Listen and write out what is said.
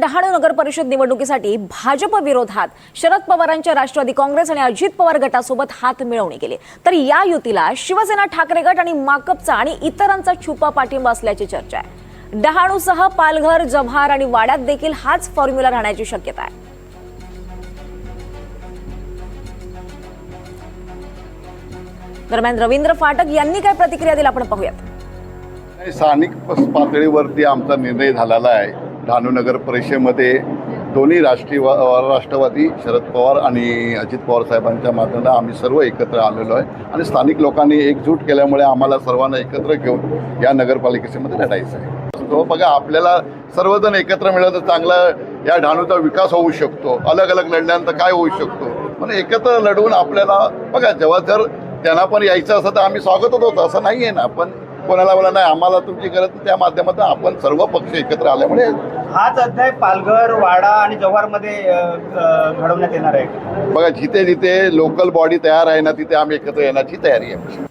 डहाणू नगर परिषद निवडणुकीसाठी भाजप विरोधात शरद पवारांच्या राष्ट्रवादी काँग्रेस आणि अजित पवार गटासोबत हात मिळवणी केली. तर या युतीला शिवसेना ठाकरे गट आणि माकपचा आणि इतरांचा छुपा पाठिंबा असल्याची चर्चा आहे. डहाणूसह पालघर जव्हार आणि वाड्यात देखील हाच फॉर्म्युला राहण्याची शक्यता आहे. दरम्यान रवींद्र फाटक यांनी काय प्रतिक्रिया दिली आपण पाहूयात. स्थानिक पातळीवरती आमचा निर्णय झालेला आहे. डहाणू नगर परिषदेमध्ये दोन्ही राष्ट्रीय राष्ट्रवादी शरद पवार आणि अजित पवार साहेबांच्या माध्यमातून आम्ही सर्व एकत्र आलेलो आहे. आणि स्थानिक लोकांनी एकजूट केल्यामुळे आम्हाला सर्वांना एकत्र घेऊन या नगरपालिकेमध्ये लढायचं आहे. तो बघा आपल्याला सर्वजण एकत्र मिळालं तर चांगला या डहाणूचा विकास होऊ शकतो. अलग अलग लढल्यानंतर काय होऊ शकतो? म्हणून एकत्र लढवून आपल्याला बघा जेव्हा जर त्यांना पण यायचं असं तर आम्ही स्वागतच होतं. असं नाही आहे ना. पण कोणाला बोला नाही आम्हाला तुमची गरज त्या माध्यमातून आपण सर्व पक्ष एकत्र आल्यामुळे हाच अध्याय पालघर वाडा आणि जव्हारमध्ये घडवण्यात येणार आहे. बघा जिथे जिथे लोकल बॉडी तयार आहे ना तिथे आम्ही एकत्र येण्याची तयारी आहे.